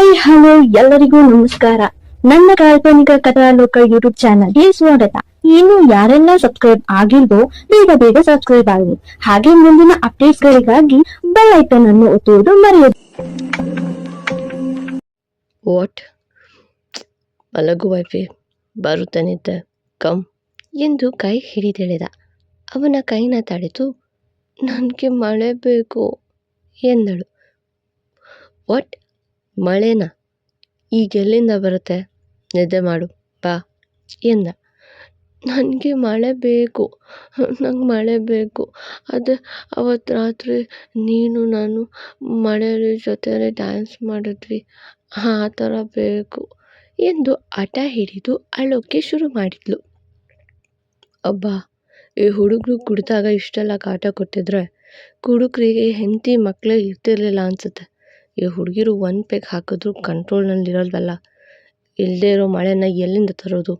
Hi, hello, ಎಲ್ಲರಿಗೂ ನಮಸ್ಕಾರ. ನನ್ನ ಕಾಲ್ಪನಿಕ ಕಥಾಲೋಕ ಯೂಟ್ಯೂಬ್ ಚಾನಲ್ಗೆ ಸ್ವಾಗತ. ಇನ್ನು ಯಾರೆಲ್ಲ ಸಬ್ಸ್ಕ್ರೈಬ್ ಆಗಿಲ್ವೋ, ಬೇಗ ಬೇಗ ಸಬ್ಸ್ಕ್ರೈಬ್ ಆಗಿ ಹಾಗೆ ಮುಂದಿನ ಅಪ್ಡೇಟ್ಸ್ ಗಳಿಗಾಗಿ ಬೆಲ್ ಐಕನ್ ಅನ್ನು ಒತ್ತುವುದು ಮರೆಯದು. ವಾಟ್ ಮಲಗು ವೈಫೆ ಬರುತ್ತಾನಿದ್ದ ಕಮ್ ಎಂದು ಕೈ ಹಿಡಿದೆಳೆದ. ಅವನ ಕೈನ ತಡೆದು, ನನಗೆ ಮಳೆ ಬೇಕು ಎಂದಳು. ವಾಟ್ ಮಳೆನಾ? ಈಗೆಲ್ಲಿಂದ ಬರುತ್ತೆ? ನಿದ್ದೆ ಮಾಡು, ಬಾ, ಎಂದ. ನನಗೆ ಮಳೆ ಬೇಕು, ನಂಗೆ ಮಳೆ ಬೇಕು. ಅದು ಅವತ್ತು ರಾತ್ರಿ ನೀನು, ನಾನು ಮಳೆಯಲ್ಲಿ ಜೊತೆಯಲ್ಲಿ ಡ್ಯಾನ್ಸ್ ಮಾಡಿದ್ವಿ, ಆ ಥರ ಬೇಕು ಎಂದು ಹಠ ಹಿಡಿದು ಅಳೋಕ್ಕೆ ಶುರು ಮಾಡಿದ್ಲು. ಅಬ್ಬಾ, ಈ ಹುಡುಗರು ಕುಡಿದಾಗ ಇಷ್ಟೆಲ್ಲ ಕಾಟ ಕೊಟ್ಟಿದ್ರೆ, ಕುಡುಕರಿಗೆ ಹೆಂಡತಿ ಮಕ್ಕಳೇ ಇರ್ತಿರ್ಲಿಲ್ಲ ಅನ್ಸುತ್ತೆ. ಈ ಹುಡುಗಿರು ಒನ್ ಪೆಗ್ ಹಾಕಿದ್ರು ಕಂಟ್ರೋಲ್ನಲ್ಲಿರಲ್ವಲ್ಲ ಇಲ್ಲದೆ ಇರೋ ಮಳೆನ ಎಲ್ಲಿಂದ ತರೋದು?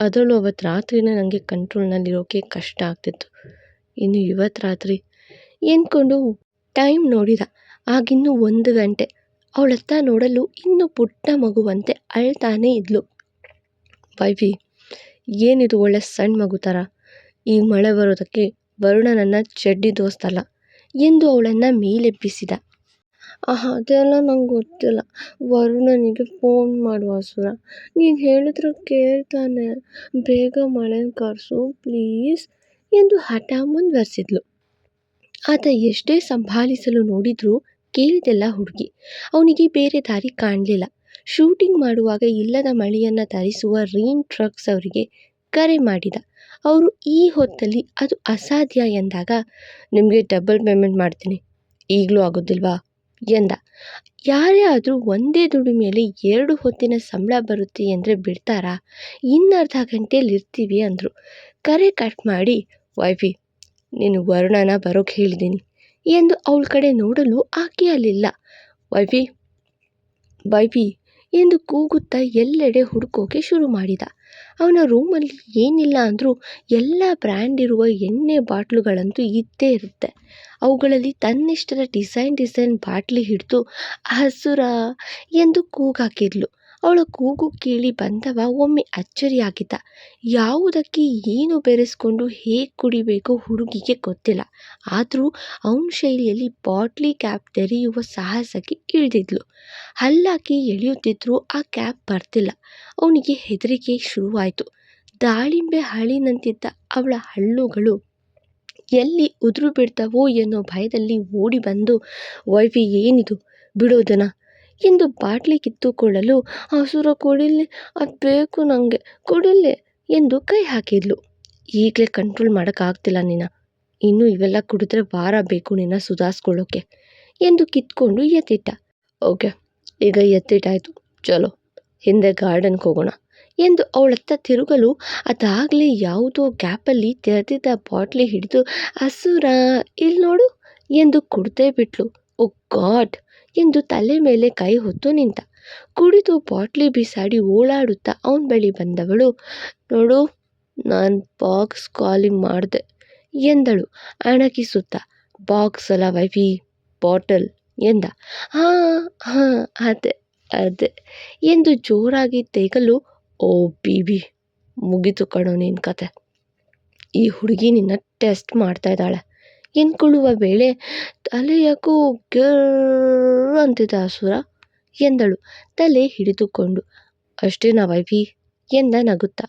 ಅದರಲ್ಲೂ ಅವತ್ತು ರಾತ್ರಿನೇ ನನಗೆ ಕಂಟ್ರೋಲ್ನಲ್ಲಿರೋಕ್ಕೆ ಕಷ್ಟ ಆಗ್ತಿತ್ತು. ಇನ್ನು ಇವತ್ತು ರಾತ್ರಿ? ಎಂದ್ಕೊಂಡು ಟೈಮ್ ನೋಡಿದ. ಆಗಿನ್ನೂ ಒಂದು ಗಂಟೆ. ಅವಳತ್ತ ನೋಡಲು ಇನ್ನೂ ಪುಟ್ಟ ಮಗುವಂತೆ ಅಳ್ತಾನೇ ಇದ್ಲು. ವೈಫಿ ಏನಿದು ಒಳ್ಳೆ ಸಣ್ಣ ಮಗು ಥರ ಈ ಮಳೆ ಬರೋದಕ್ಕೆ ವರುಣನನ್ನು ಚಡ್ಡಿ ದೋಸ್ತಲ್ಲ. ಎಂದು ಅವಳನ್ನು ಮೇಲೆಬ್ಬಿಸಿದ. ಆಹ್, ಅದೆಲ್ಲ ನಂಗೆ ಗೊತ್ತಿಲ್ಲ. ವರುಣನಿಗೆ ಫೋನ್ ಮಾಡುವ ಸುರ ನೀನು ಹೇಳಿದ್ರೆ ಕೇಳ್ತಾನೆ. ಬೇಗ ಮಳೆನ ಕರೆಸು ಪ್ಲೀಸ್ ಎಂದು ಹಠ ಮುಂದುವರೆಸಿದ್ಲು. ಆತ ಎಷ್ಟೇ ಸಂಭಾಲಿಸಲು ನೋಡಿದರೂ ಕೇಳಿದೆಲ್ಲ ಹುಡುಗಿ. ಅವನಿಗೆ ಬೇರೆ ದಾರಿ ಕಾಣಲಿಲ್ಲ. ಶೂಟಿಂಗ್ ಮಾಡುವಾಗ ಇಲ್ಲದ ಮಳೆಯನ್ನು ತರಿಸುವ ರೀನ್ ಟ್ರಕ್ಸ್ ಅವರಿಗೆ ಕರೆ ಮಾಡಿದ. ಅವರು ಈ ಹೊತ್ತಲ್ಲಿ ಅದು ಅಸಾಧ್ಯ ಎಂದಾಗ ನಿಮಗೆ ಡಬಲ್ ಪೇಮೆಂಟ್ ಮಾಡ್ತೀನಿ. ಈಗಲೂ ಆಗೋದಿಲ್ವಾ? ಎಂದ, ಯಾರೇ ಆದರೂ ಒಂದೇ ದುಡಿಮೆಯಲ್ಲಿ ಎರಡು ಹೊತ್ತಿನ ಸಂಬಳ ಬರುತ್ತೆ ಅಂದರೆ ಬಿಡ್ತಾರಾ? ಇನ್ನರ್ಧ ಗಂಟೆಯಲ್ಲಿ ಇರ್ತೀವಿ ಅಂದರು. ಕರೆ ಕಟ್ ಮಾಡಿ, ವೈಫಿ, ನೀನು ವರುಣನ ಬರೋಕ್ಕೆ ಹೇಳಿದ್ದೀನಿ ಎಂದು ಅವಳ ಕಡೆ ನೋಡಲು ಆಕೆ ಅಲ್ಲಿಲ್ಲ. ವೈಫಿ ವೈಫಿ ಎಂದು ಕೂಗುತ್ತಾ ಎಲ್ಲೆಡೆ ಹುಡುಕೋಕೆ ಶುರು ಮಾಡಿದ. ಅವನ ರೂಮಲ್ಲಿ ಏನಿಲ್ಲ ಅಂದರೂ ಎಲ್ಲ ಬ್ರ್ಯಾಂಡ್ ಇರುವ ಎಣ್ಣೆ ಬಾಟ್ಲುಗಳಂತೂ ಇದ್ದೇ ಇರುತ್ತೆ. ಅವುಗಳಲ್ಲಿ ತನ್ನಿಷ್ಟದ ಡಿಸೈನ್ ಡಿಸೈನ್ ಬಾಟ್ಲಿ ಹಿಡಿದು ಹಸುರ ಎಂದು ಕೂಗಾಕಿದ್ಲು. ಅವಳ ಕೂಗು ಕೇಳಿ ಬಂದವ ಒಮ್ಮೆ ಅಚ್ಚರಿಯಾಗಿದ್ದ. ಯಾವುದಕ್ಕೆ ಏನು ಬೆರೆಸ್ಕೊಂಡು ಹೇಗೆ ಕುಡಿಬೇಕು ಹುಡುಗಿಗೆ ಗೊತ್ತಿಲ್ಲ. ಆದರೂ ಅವನ ಶೈಲಿಯಲ್ಲಿ ಬಾಟ್ಲಿ ಕ್ಯಾಪ್ ತೆರೆಯುವ ಸಾಹಸಕ್ಕೆ ಇಳಿದಿದ್ಲು. ಹಲ್ಲಾಕಿ ಎಳೆಯುತ್ತಿದ್ರೂ ಆ ಕ್ಯಾಪ್ ಬರ್ತಿಲ್ಲ. ಅವನಿಗೆ ಹೆದರಿಕೆ ಶುರುವಾಯಿತು. ದಾಳಿಂಬೆ ಹಳಿನಂತಿದ್ದ ಅವಳ ಹಳ್ಳುಗಳು ಎಲ್ಲಿ ಉದುರು ಬಿಡ್ತವೋ ಎನ್ನೋ ಭಯದಲ್ಲಿ ಓಡಿ ಬಂದು, ವೈಫಿ ಏನಿದು? ಬಿಡೋದನ ಎಂದು ಬಾಟ್ಲಿ ಕಿತ್ತುಕೊಳ್ಳಲು ಹಸುರ ಕುಡಿಲಿ ಅದು ಬೇಕು ನನಗೆ ಕುಡಿಲಿ ಎಂದು ಕೈ ಹಾಕಿದ್ಲು. ಈಗಲೇ ಕಂಟ್ರೋಲ್ ಮಾಡೋಕ್ಕಾಗ್ತಿಲ್ಲ ನಿನ್ನ ಇನ್ನು ಇವೆಲ್ಲ ಕುಡಿದ್ರೆ ವಾರ ಬೇಕು ನಿನ್ನ ಸುಧಾರಿಸ್ಕೊಳ್ಳೋಕ್ಕೆ ಎಂದು ಕಿತ್ಕೊಂಡು ಎತ್ತಿಟ್ಟ. ಓಕೆ, ಈಗ ಎತ್ತಿಟ್ಟಾಯಿತು. ಚಲೋ, ಹಿಂದೆ ಗಾರ್ಡನ್ಗೆ ಹೋಗೋಣ ಎಂದು ಅವಳತ್ತ ತಿರುಗಲು ಅದಾಗಲೇ ಯಾವುದೋ ಗ್ಯಾಪಲ್ಲಿ ತೆರೆದಿದ್ದ ಬಾಟ್ಲಿ ಹಿಡಿದು ಹಸುರ ಇಲ್ಲಿ ನೋಡು ಎಂದು ಕುಡ್ದೇ ಬಿಟ್ಲು. ಓ ಗಾಡ್ ಎಂದು ತಲೆ ಮೇಲೆ ಕೈ ಹೊತ್ತು ನಿಂತ. ಕುಡಿದು ಬಾಟ್ಲಿ ಬಿಸಾಡಿ ಓಡಾಡುತ್ತಾ ಅವನ ಬಳಿ ಬಂದವಳು, ನೋಡು, ನಾನು ಬಾಕ್ಸ್ ಕಾಲಿಂಗ್ ಮಾಡಿದೆ, ಎಂದಳು. ಅಣಕಿಸುತ್ತಾ, ಬಾಕ್ಸ್ ಅಲ್ಲ ವೈಫಿ, ಬಾಟಲ್, ಎಂದ. ಹಾಂ ಹಾಂ, ಅದೇ ಅದೇ, ಎಂದು ಜೋರಾಗಿ ತೇಗಲು, ಓ ಬೀಬಿ, ಮುಗಿತು ಕಣೋ ನಿನ್ನ ಕತೆ. ಈ ಹುಡುಗಿ ನಿನ್ನ ಟೆಸ್ಟ್ ಮಾಡ್ತಾ ಇದ್ದಾಳೆ. ಎಂದ್ಕೊಳ್ಳುವ ವೇಳೆ ತಲೆ ಯಾಕೋ ಗಿರ್ರ್ ಅಂತಿದ್ದ ಹಸುರ ಎಂದಳು. ತಲೆ ಹಿಡಿದುಕೊಂಡು ಅಷ್ಟೇನಾ ವೈಫಿ ಎಂದ ನಗುತ್ತಾ.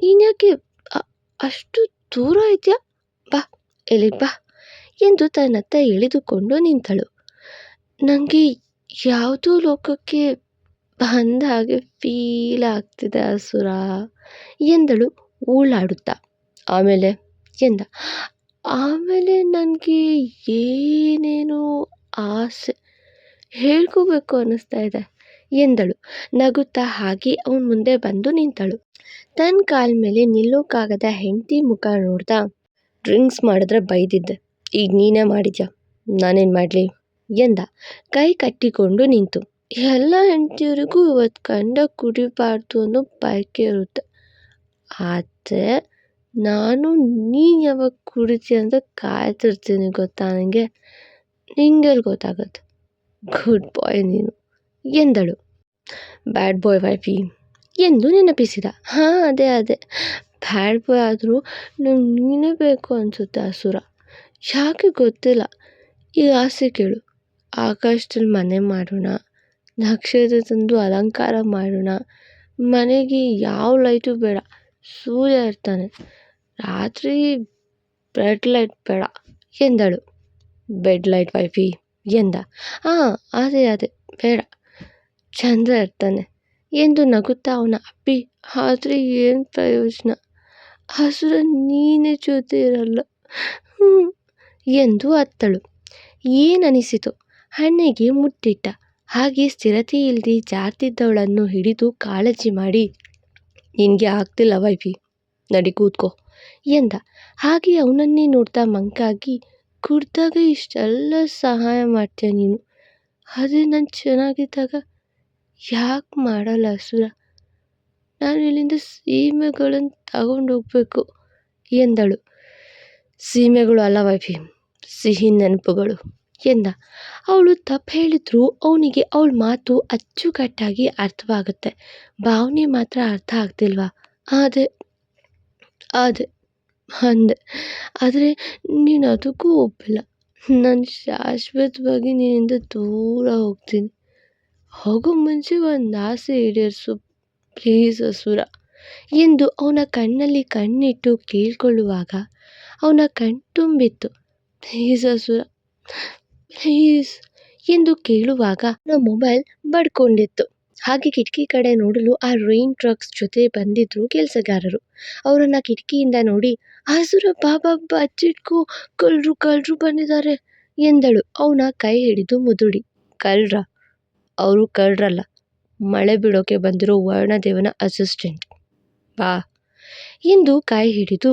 ನೀನ್ಯಾಕೆ ಅಷ್ಟು ದೂರ ಇದೆಯಾ? ಬಾ ಎಲ್ಲಿ ಬಾ? ಎಂದು ತನ್ನತ್ತ ಎಳೆದುಕೊಂಡು ನಿಂತಳು. ನನಗೆ ಯಾವುದೋ ಲೋಕಕ್ಕೆ ಬಂದ ಹಾಗೆ ಫೀಲ್ ಆಗ್ತಿದೆ ಹಸುರ ಎಂದಳು ಓಲಾಡುತ್ತಾ ಆಮೇಲೆ? ಎಂದ. ಆಮೇಲೆ ನನಗೆ ಏನೇನೋ ಆಸೆ ಹೇಳ್ಕೋಬೇಕು ಅನ್ನಿಸ್ತಾ ಇದೆ. ಎಂದಳು. ನಗುತ್ತಾ ಹಾಗೆ ಅವನ ಮುಂದೆ ಬಂದು ನಿಂತಳು. ತನ್ನ ಕಾಲ ಮೇಲೆ ನಿಲ್ಲೋಕ್ಕಾಗದ ಹೆಂಡತಿ ಮುಖ ನೋಡ್ತಾ ಡ್ರಿಂಕ್ಸ್ ಮಾಡಿದ್ರೆ ಬೈದಿದ್ದೆ. ಈಗ ನೀನೇ ಮಾಡಿದ್ಯಾ? ನಾನೇನು ಮಾಡಲಿ? ಎಂದ. ಕೈ ಕಟ್ಟಿಕೊಂಡು ನಿಂತು. ಎಲ್ಲ ಹೆಂಡತಿಯರಿಗೂ ಇವತ್ತು ಕಂಡ ಕುಡಿಬಾರ್ದು ಅನ್ನೋ ಬಯಕೆ ಇರುತ್ತೆ. ಆದರೆ ನಾನು ನೀನು ಯಾವಾಗ ಕುಡಿತೀಯ ಅಂತ ಕಾಯ್ತಿರ್ತೀನಿ ಗೊತ್ತಾ ನನಗೆ ನಿಂಗೆಲ್ಲಿ ಗೊತ್ತಾಗುತ್ತೆ. ಗುಡ್ ಬಾಯ್ ನೀನು. ಎಂದಳು. ಬ್ಯಾಡ್ ಬಾಯ್ ವೈಫಿ ಎಂದು ನೆನಪಿಸಿದ. ಹಾಂ, ಅದೇ ಅದೇ. ಬ್ಯಾಡ್ ಬಾಯ್ ಆದರೂ ನಂಗೆ ನೀನೇ ಬೇಕು ಅನಿಸುತ್ತೆ ಹಸುರ ಯಾಕೆ ಗೊತ್ತಿಲ್ಲ? ಈಗ ಆಸೆ ಕೇಳು. ಆಕಾಶದಲ್ಲಿ ಮನೆ ಮಾಡೋಣ, ನಕ್ಷತ್ರ ತಂದು ಅಲಂಕಾರ ಮಾಡೋಣ. ಮನೆಗೆ ಯಾವ ಲೈಟು ಬೇಡ. ಸೂರ್ಯ ಇರ್ತಾನೆ. ರಾತ್ರಿ ಬೆಡ್ ಲೈಟ್ ಬೇಡ. ಎಂದಳು. ಬೆಡ್ ಲೈಟ್ ವೈಫಿ ಎಂದ. ಹಾಂ ಅದೇ ಅದೇ, ಬೇಡ. ಚಂದ್ರ ಇರ್ತಾನೆ. ಎಂದು ನಗುತ್ತಾ ಅವನ ಅಪ್ಪಿ, ಆದರೆ ಏನು ಪ್ರಯೋಜನ? ಹಸುರ ನೀನೇ ಜೊತೆ ಇರಲ್ಲ. ಹ್ಞೂ ಎಂದು ಅತ್ತಳು. ಏನನಿಸಿತು? ಹಣ್ಣೆಗೆ ಮುಟ್ಟಿಟ್ಟ. ಹಾಗೆ ಸ್ಥಿರತೆ ಇಲ್ಲದೆ ಜಾರ್ತಿದ್ದವಳನ್ನು ಹಿಡಿದು ಕಾಳಜಿ ಮಾಡಿ, ನಿನಗೆ ಆಗ್ತಿಲ್ಲ ವೈಫಿ ನಡಿ ಕೂತ್ಕೋ. ಎಂದ. ಹಾಗೆ ಅವನನ್ನೇ ನೋಡ್ತಾ ಮಂಕಾಗಿ ಕುಡ್ದಾಗ ಇಷ್ಟೆಲ್ಲ ಸಹಾಯ ಮಾಡ್ತೀಯ ನೀನು? ಆದರೆ ನಾನು ಚೆನ್ನಾಗಿದ್ದಾಗ ಯಾಕೆ ಮಾಡಲ್ಲ ಹಸುರ ನಾನು ಇಲ್ಲಿಂದ ಸೀಮೆಗಳನ್ನು ತಗೊಂಡೋಗ್ಬೇಕು, ಎಂದಳು. ಸೀಮೆಗಳು ಅಲ್ಲ ವೈಫಿ, ಸಿಹಿ ನೆನಪುಗಳು, ಎಂದ. ಅವಳು ತಪ್ಪು ಹೇಳಿದ್ರು ಅವನಿಗೆ ಅವಳ ಮಾತು ಅಚ್ಚುಕಟ್ಟಾಗಿ ಅರ್ಥವಾಗುತ್ತೆ. ಭಾವನೆ ಮಾತ್ರ ಅರ್ಥ ಆಗ್ತಿಲ್ವಾ? ಅದೇ ಅದೇ ಅಂದೆ. ಆದರೆ ನೀನು ಅದಕ್ಕೂ ಒಪ್ಪಿಲ್ಲ. ನಾನು ಶಾಶ್ವತವಾಗಿ ನಿನ್ನಿಂದ ದೂರ ಹೋಗ್ತೀನಿ. ಹೋಗೋ ಮುಂಚೆ ಒಂದು ಆಸೆ ಈಡೇರಿಸು, ಪ್ಲೀಸ್ ಹಸುರ. ಎಂದು ಅವನ ಕಣ್ಣಲ್ಲಿ ಕಣ್ಣಿಟ್ಟು ಕೇಳಿಕೊಳ್ಳುವಾಗ ಅವನ ಕಣ್ತುಂಬಿತ್ತು ಪ್ಲೀಸ್ ಹಸುರ, ಪ್ಲೀಸ್ ಎಂದು ಕೇಳುವಾಗ ನಮ್ಮ ಮೊಬೈಲ್ ಬಡ್ಕೊಂಡಿತ್ತು. ಹಾಗೆ ಕಿಟಕಿ ಕಡೆ ನೋಡಲು ಆ ರೈನ್ ಟ್ರಕ್ಸ್ ಜೊತೆ ಬಂದಿದ್ರು ಕೆಲಸಗಾರರು. ಅವರನ್ನು ಕಿಟಕಿಯಿಂದ ನೋಡಿ, ಹಸುರ ಬಾಬಾ ಬಚ್ಚಿಟ್ಕೋ ಕಳ್ಳರು ಕಳ್ಳರು ಬಂದಿದ್ದಾರೆ ಎಂದಳು. ಅವನ ಕೈ ಹಿಡಿದು ಮುದುಡಿ ಕಳ್ರ ಅವರು ಕಳ್ಳರಲ್ಲ ಮಳೆ ಬಿಡೋಕೆ ಬಂದಿರೋ ವರ್ಣದೇವನ ಅಸಿಸ್ಟೆಂಟ್ ಬಾ ಎಂದು ಕೈ ಹಿಡಿದು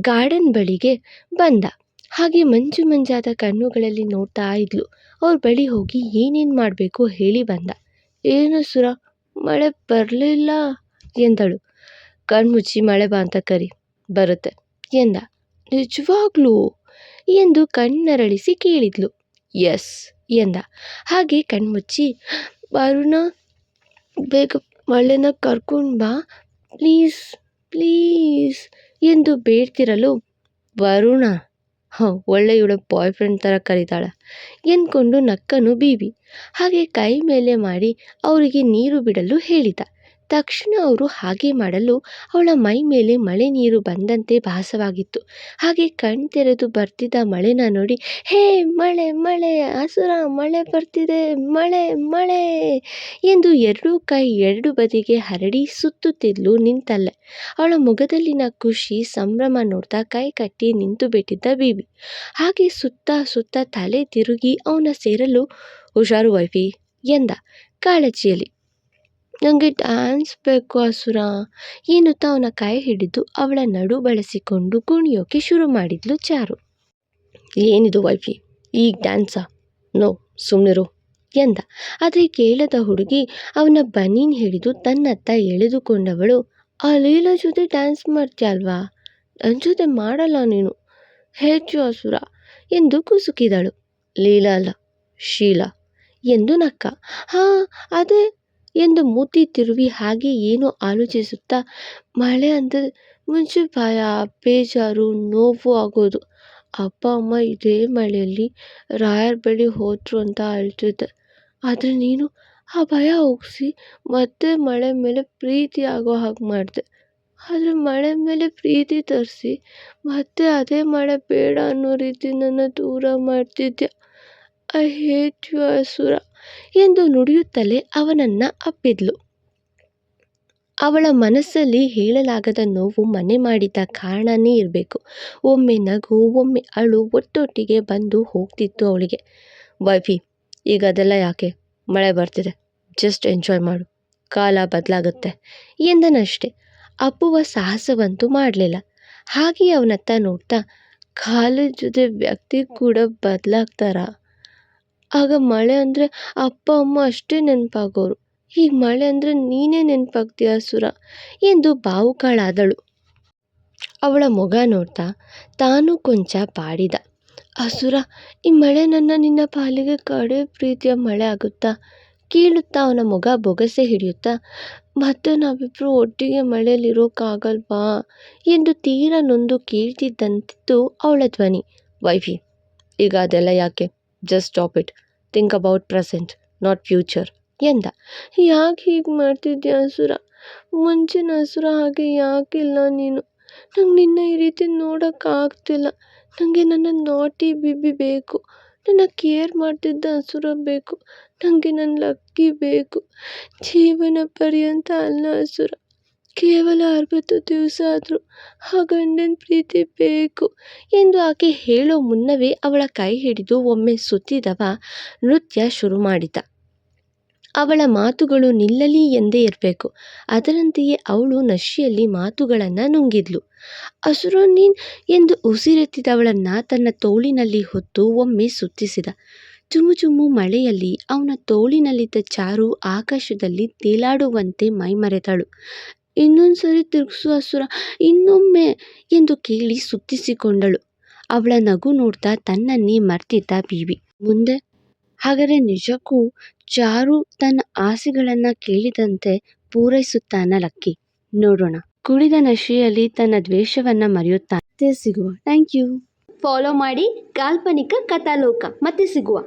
ಗಾರ್ಡನ್ ಬಳಿಗೆ ಬಂದ. ಹಾಗೆ ಮಂಜು ಮಂಜಾದ ಕಣ್ಣುಗಳಲ್ಲಿ ನೋಡ್ತಾ ಇದ್ಲು. ಅವ್ರ ಬಳಿ ಹೋಗಿ ಏನೇನು ಮಾಡಬೇಕು ಹೇಳಿ ಬಂದ. ಏನು ಸುರ? ಮಳೆ ಬರಲಿಲ್ಲ ಎಂದಳು. ಕಣ್ಮುಚ್ಚಿ ಮಳೆ ಬಾ ಅಂತ ಕರಿ, ಬರುತ್ತೆ ಎಂದ. ನಿಜವಾಗ್ಲೂ? ಎಂದು ಕಣ್ಣರಳಿಸಿ ಕೇಳಿದ್ಲು. ಎಸ್ ಎಂದ. ಹಾಗೆ ಕಣ್ಮುಚ್ಚಿ, ವರುಣ, ಬೇಗ ಮಳೆನ ಕರ್ಕೊಂಡು ಬಾ, ಪ್ಲೀಸ್ ಪ್ಲೀಸ್ ಎಂದು ಬೇಡ್ತಿರಲು, ವರುಣ ಹಾಂ ಒಳ್ಳೆ ಇವಳ ಬಾಯ್ ಫ್ರೆಂಡ್ ಥರ ಕರೀತಾಳೆ. ಎಂದ್ಕೊಂಡು ನಕ್ಕನು ಬೀಬಿ ಹಾಗೆ ಕೈ ಮೇಲೆ ಮಾಡಿ ಅವರಿಗೆ ನೀರು ಬಿಡಲು ಹೇಳಿದ. ತಕ್ಷಣ ಅವರು ಹಾಗೆ ಮಾಡಲು ಅವಳ ಮೈ ಮೇಲೆ ಮಳೆ ನೀರು ಬಂದಂತೆ ಭಾಸವಾಗಿತ್ತು. ಹಾಗೆ ಕಣ್ ತೆರೆದು ಬರ್ತಿದ್ದ ಮಳೆನ ನೋಡಿ, ಹೇ, ಮಳೆ ಮಳೆ ಹಸುರ ಮಳೆ ಬರ್ತಿದೆ, ಮಳೆ ಮಳೆ ಎಂದು ಎರಡೂ ಕೈ ಎರಡು ಬದಿಗೆ ಹರಡಿ ಸುತ್ತುತ್ತಿದ್ಲು ನಿಂತಲ್ಲೇ. ಅವಳ ಮುಖದಲ್ಲಿನ ಖುಷಿ ಸಂಭ್ರಮ ನೋಡ್ತಾ ಕೈ ಕಟ್ಟಿ ನಿಂತು ಬಿಟ್ಟಿದ್ದ ಬೀಬಿ ಹಾಗೆ ಸುತ್ತ ಸುತ್ತ ತಲೆ ತಿರುಗಿ ಅವನ ಸೇರಲು, ಹುಷಾರು ವೈಫಿ ಎಂದ ಕಾಳಜಿಯಲ್ಲಿ. ನನಗೆ ಡ್ಯಾನ್ಸ್ ಬೇಕು ಅಸುರ. ಎನ್ನುತ್ತಾ ಅವನ ಕೈ ಹಿಡಿದು ಅವಳ ನಡು ಬಳಸಿಕೊಂಡು ಕುಣಿಯೋಕೆ ಶುರು ಮಾಡಿದ್ಲು ಚಾರು. ಏನಿದು ವೈಫಿ? ಈಗ ಡ್ಯಾನ್ಸಾ ನೋ ಸುಮ್ಮನಿರು ಎಂದ. ಆದರೆ ಕೇಳದ ಹುಡುಗಿ ಅವನ ಬನೀನ್ ಹಿಡಿದು ತನ್ನತ್ತ ಎಳೆದುಕೊಂಡವಳು ಆ ಲೀಲಾ ಜೊತೆ ಡ್ಯಾನ್ಸ್ ಮಾಡ್ತೀಯಲ್ವಾ ನನ್ನ ಜೊತೆ ಮಾಡಲ್ಲ ನೀನು. ಹೆಚ್ಚು ಅಸುರ? ಎಂದು ಕುಸುಕಿದಳು. ಲೀಲಾ ಅಲ್ಲ, ಶೀಲಾ ಎಂದು ನಕ್ಕ. ಹಾಂ, ಅದೇ ಎಂದು ಮೂತಿ ತಿರುವಿ ಹಾಗೆ ಏನೋ ಆಲೋಚಿಸುತ್ತಾ, ಮಳೆ ಅಂದರೆ ಮುಂಚೆ ಭಯ ಬೇಜಾರು, ನೋವು ಆಗೋದು. ಅಪ್ಪ, ಅಮ್ಮ ಇದೇ ಮಳೆಯಲ್ಲಿ ರಾಯರ ಬಳಿ ಹೋದರು ಅಂತ ಅಳ್ತಿದ್ದೆ. ಆದರೆ ನೀನು ಆ ಭಯ ಹೋಗಿಸಿ ಮತ್ತೆ ಮಳೆ ಮೇಲೆ ಪ್ರೀತಿ ಆಗೋ ಹಾಗೆ ಮಾಡಿದೆ. ಆದರೆ ಮಳೆ ಮೇಲೆ ಪ್ರೀತಿ ತರಿಸಿ ಮತ್ತೆ ಅದೇ ಮಳೆ ಬೇಡ ಅನ್ನೋ ರೀತಿ ನನ್ನ ದೂರ ಮಾಡ್ತಿದ್ದೆ ಐ ಎಂದು ನುಡಿಯುತ್ತಲೇ ಅವನನ್ನು ಅಪ್ಪಿದ್ಲು. ಅವಳ ಮನಸ್ಸಲ್ಲಿ ಹೇಳಲಾಗದ ನೋವು ಮನೆ ಮಾಡಿದ ಕಾರಣನೇ ಇರಬೇಕು. ಒಮ್ಮೆ ನಗು, ಒಮ್ಮೆ ಅಳು ಒಟ್ಟೊಟ್ಟಿಗೆ ಬಂದು ಹೋಗ್ತಿತ್ತು ಅವಳಿಗೆ. ವೈಫಿ, ಈಗ ಅದೆಲ್ಲ ಯಾಕೆ? ಮಳೆ ಬರ್ತಿದೆ. ಜಸ್ಟ್ ಎಂಜಾಯ್ ಮಾಡು. ಕಾಲ ಬದಲಾಗುತ್ತೆ ಎಂದನಷ್ಟೆ. ಅಪ್ಪುವ ಸಾಹಸವಂತೂ ಮಾಡಲಿಲ್ಲ. ಹಾಗೆ ಅವನತ್ತ ನೋಡ್ತಾ ಕಾಲ ಜೊತೆ ವ್ಯಕ್ತಿ ಕೂಡ ಬದಲಾಗ್ತಾರಾ? ಆಗ ಮಳೆ ಅಂದರೆ ಅಪ್ಪ, ಅಮ್ಮ ಅಷ್ಟೇ ನೆನಪಾಗೋರು. ಈಗ ಮಳೆ ಅಂದರೆ ನೀನೇ ನೆನಪಾಗ್ತೀಯ ಸುರ? ಎಂದು ಬಾವುಕಾಳಾದಳು. ಅವಳ ಮೊಗ ನೋಡ್ತಾ ತಾನು ಕೊಂಚ ಪಾಡಿದ. ಅಸುರ ಈ ಮಳೆ ನನ್ನ ನಿನ್ನ ಪಾಲಿಗೆ ಕಡೆ ಪ್ರೀತಿಯ ಮಳೆ ಆಗುತ್ತಾ? ಕೀಳುತ್ತಾ ಅವನ ಮೊಗ ಬೊಗಸೆ ಹಿಡಿಯುತ್ತಾ, ಮತ್ತೆ ನಾವಿಬ್ಬರು ಒಟ್ಟಿಗೆ ಮಳೆಯಲ್ಲಿರೋಕ್ಕಾಗಲ್ವಾ ಎಂದು ತೀರ ನೊಂದು ಕೇಳ್ತಿದ್ದಂತಿತ್ತು ಅವಳ ಧ್ವನಿ. ವೈಫಿ, ಈಗ ಅದೆಲ್ಲ ಯಾಕೆ? Just stop it think about present not future ಎಂದ? ಯಾಕೆ ಹೀಗೆ ಮಾಡ್ತಿದ್ಯಾ ಹಸುರ ಮುಂಚಿನ ಹಸುರ ಹಾಗೆ ಯಾಕಿಲ್ಲ ನೀನು? ನಂಗೆ ನಿನ್ನ ಈ ರೀತಿ ನೋಡೋಕ್ಕಾಗ್ತಿಲ್ಲ ನನಗೆ ನನ್ನ ನಾಟಿ ಬಿಬಿ ಬೇಕು. ನನ್ನ ಕೇರ್ ಮಾಡ್ತಿದ್ದ ಹಸುರ ಬೇಕು. ನನಗೆ ನನ್ನ ಲಕ್ಕಿ ಬೇಕು. ಜೀವನ ಪರ್ಯಂತ ಅಲ್ಲ ಹಸುರ ಕೇವಲ ಅರವತ್ತು ದಿವಸ ಆದರೂ ಆ ಗಂಡನ ಪ್ರೀತಿ ಬೇಕು ಎಂದು ಆಕೆ ಹೇಳೋ ಮುನ್ನವೇ ಅವಳ ಕೈ ಹಿಡಿದು ಒಮ್ಮೆ ಸುತ್ತಿದವ ನೃತ್ಯ ಶುರು ಮಾಡಿದ. ಅವಳ ಮಾತುಗಳು ನಿಲ್ಲಲಿ ಎಂದೇ ಇರಬೇಕು, ಅದರಂತೆಯೇ ಅವಳು ನಶಿಯಲ್ಲಿ ಮಾತುಗಳನ್ನು ನುಂಗಿದ್ಲು. ಹಸುರು ನೀನ್ ಎಂದು ಉಸಿರೆತ್ತಿದವಳನ್ನ ತನ್ನ ತೋಳಿನಲ್ಲಿ ಹೊತ್ತು ಒಮ್ಮೆ ಸುತ್ತಿಸಿದ. ಚುಮು ಚುಮು ಮಳೆಯಲ್ಲಿ ಅವನ ತೋಳಿನಲ್ಲಿದ್ದ ಚಾರು ಆಕಾಶದಲ್ಲಿ ತೇಲಾಡುವಂತೆ ಮೈಮರೆತಳು. ಇನ್ನೊಂದು ಸರಿ ತಿರುಗಿಸು ಅಸುರ. ಇನ್ನೊಮ್ಮೆ ಎಂದು ಕೇಳಿ ಸುತ್ತಿಸಿಕೊಂಡಳು. ಅವಳ ನಗು ನೋಡ್ತಾ ತನ್ನನ್ನೇ ಮರ್ತಿದ್ದ ಬೀವಿ. ಮುಂದೆ, ಹಾಗಾದರೆ ನಿಜಕ್ಕೂ ಚಾರು ತನ್ನ ಆಸೆಗಳನ್ನು ಕೇಳಿದಂತೆ ಪೂರೈಸುತ್ತಾನ ಲಕ್ಕಿ? ನೋಡೋಣ. ಕುಡಿದ ನಶೆಯಲ್ಲಿ ತನ್ನ ದ್ವೇಷವನ್ನ ಮರೆಯುತ್ತಾನೆ. ಸಿಗುವ. Thank you. ಫಾಲೋ ಮಾಡಿ ಕಾಲ್ಪನಿಕ ಕಥಾಲೋಕ. ಮತ್ತೆ ಸಿಗುವ.